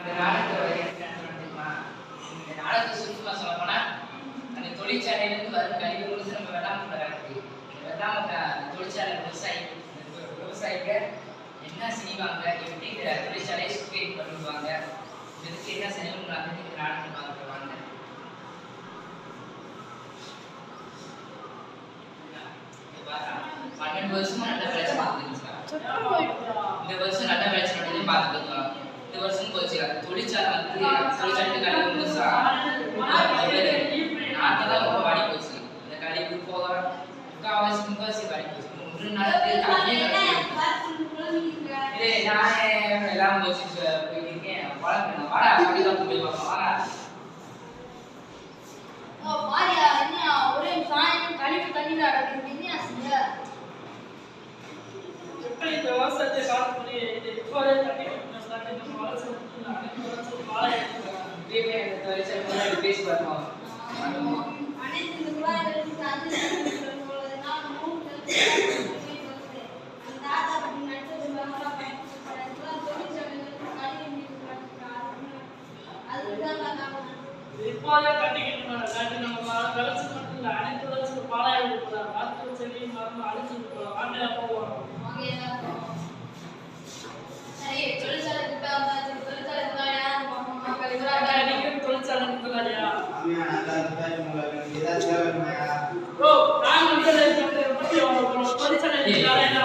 அந்த நாடகத்தை வரையறுக்கிறான்னு தெரியுமா இந்த நாடகத்தை சுருக்கமா சொல்ல போனா அந்த தொழிற்சாலையிலிருந்து வரும் கழிவு முழுசு நம்ம வெள்ளாம கிடக்கு வெள்ளாம தொழிற்சாலை விவசாயி விவசாயிங்க என்ன செய்வாங்க எப்படி இந்த தொழிற்சாலையை சுத்தீர் பண்ணுவாங்க இதுக்கு என்ன செய்யணும் அப்படின்னு நாடகத்தை பார்த்துருவாங்க பன்னெண்டு வருஷமா நல்ல விளைச்சல் பார்த்துருந்துச்சு இந்த வருஷம் நல்ல விளைச்சல் இந்த அந்த தொழிற்சாலை வந்து தொழிற்சாலை கழிவு முழுசா நாட்டெல்லாம் ரொம்ப வாடி போச்சு. இந்த கழிவு போக முக்கால்வாசி முக்கால்வாசி வாடி போச்சு. ஒரு நாளைக்கு நானே எல்லாம் போச்சு போயிருக்கேன் வளர்க்கணும் வாடா அப்படிதான் போய் பார்ப்போம். வாடா. எப்படி இந்த விவசாயத்தை காக்க முடியும் இது இப்போதே தண்ணி கட்டணும் நம்ம வளர்ச்சி அனைத்து வளர்ச்சி வாழை இப்படியே இந்த தொழிற்சாலை முன்னாடி பேசி பார்ப்போம் இப்போதே தண்ணி கட்டணும் இல்லாட்டி நம்ம வ- மட்டும் இல்லை அனைத்து வளர்ச்சி பாலாய் மருத்துவ செடி மரம் அழிச்சு இருப்போம் ஆண்டையா போவோம் நீங்க தொழிற்சாலை முதலாளியா ஓ நான் வந்து பத்தி அவங்க தொழிற்சாலை வேலையா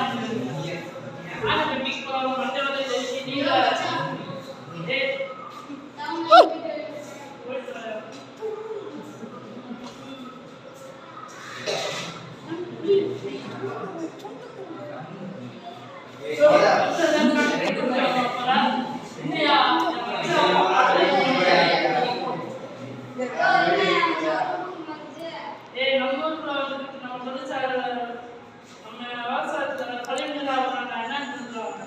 நான் மீட் போறோம் மண்டே வந்து நீங்க ஏ தொழிற்சாலை ஏய் நம்ம ஊர்ல வந்து நம்ம தொழிற்சாலை நம்ம விவசாயத்துல கழிவுநீர் ஆகுறாங்க என்னன்னு சொல்றாங்க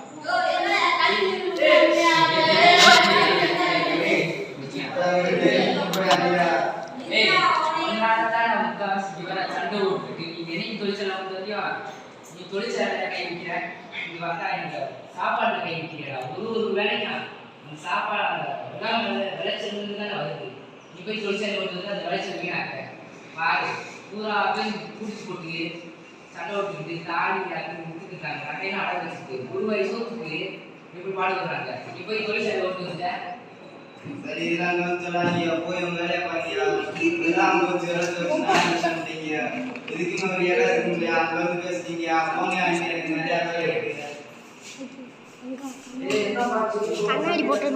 ஏய், உன்னாலதான் நான் முக்காவாசி இவரை சண்டை விட்டுருக்கு. நீ என்னைக்கு தொழிற்சாலை வந்து வந்தியோ, நீ தொழிற்சாலையில கை வைக்கிற, நீ வந்தா இந்த சாப்பாட்டுல கை வைக்கிறடா. ஒரு ஒரு வேலைக்கும் அந்த சாப்பாடு எல்லாம் விளை- தானே வருது. நீ போய் தொழிற்சாலை வந்து அந்த விளைச்சல் வீணாக்க பாரு, பூரா போய் குடிச்சு போட்டு, சண்டை ஓட்டுக்கிட்டு தாடி யாருக்கு விட்டுக்கிட்டாங்க. அதையெல்லாம் அடகு வச்சுட்டு, ஒரு வயசு இப்படி எப்படி பாடுபடுறாங்க. நீ போய் தொழிற்சாலை ஓட்டு வந்த, சரி இதெல்லாம் வந்து சொல்லாதீங்க போய் உங்க வேலையை இதெல்லாம் இதுக்கு ஒரு இடம் இருக்கு இல்லையா அங்க வந்து பேசுறீங்க எனக்கு நிறைய வேலை இருக்கு கண்ணாடி போச்சு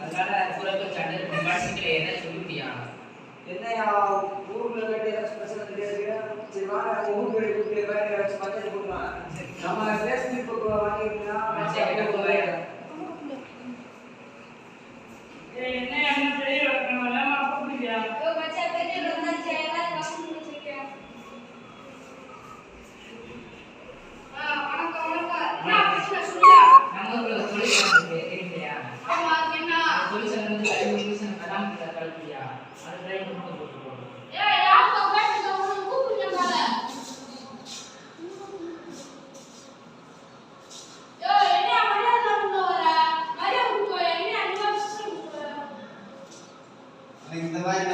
அதனால பூரா சண்டை என்ன சொல்ல என்னையா ஊருக்குள்ள கட்டி ஏதாச்சும் பிரச்சனை கிடையாது சரி வாங்க நம்ம ஊர் பேர் கூப்பிட்டு வேற ஏதாச்சும் பஞ்சாயத்து கொடுக்கலாம் நம்ம பேசி இப்போ வாங்கிக்கலாம் அதை ட்ரை பண்ணி சொல்லுவாங்க ஏய் லாஸ்ட் பேட்ல உங்களுக்கு கூப்பிடுங்க பாரு இந்த மாதிரி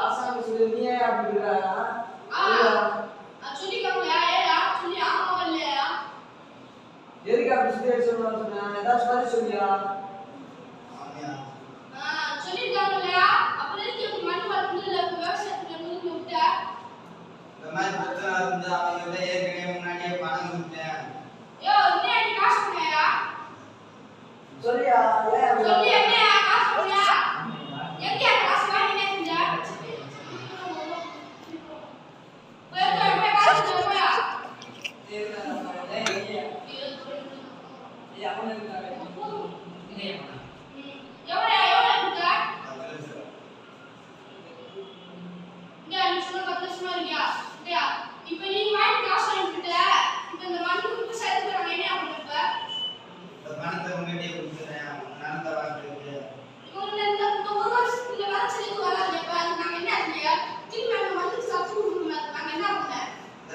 ஆசாமி சொல்லி நீ ஏன் அப்படிங்கிறா எதுக்கு அப்படி சுத்தி சொல்லணும்னு சொன்னேன். ஏதாச்சும் மாதிரி சொல்லியா? சொல்லிருக்காங்க இல்லையா? அப்புறம் எதுக்கு இப்ப மண் வளர்ந்து இல்ல? விவசாயத்துக்கு முழுக்க விட்ட இந்த மாதிரி பிரச்சனை இருந்து அவங்க சொல்லியா? ஏன் சொல்லியா?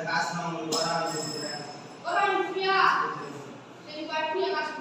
காசு நான் உங்களுக்கு வராமல் கொடுத்துறேன் ஒரு வாங்கி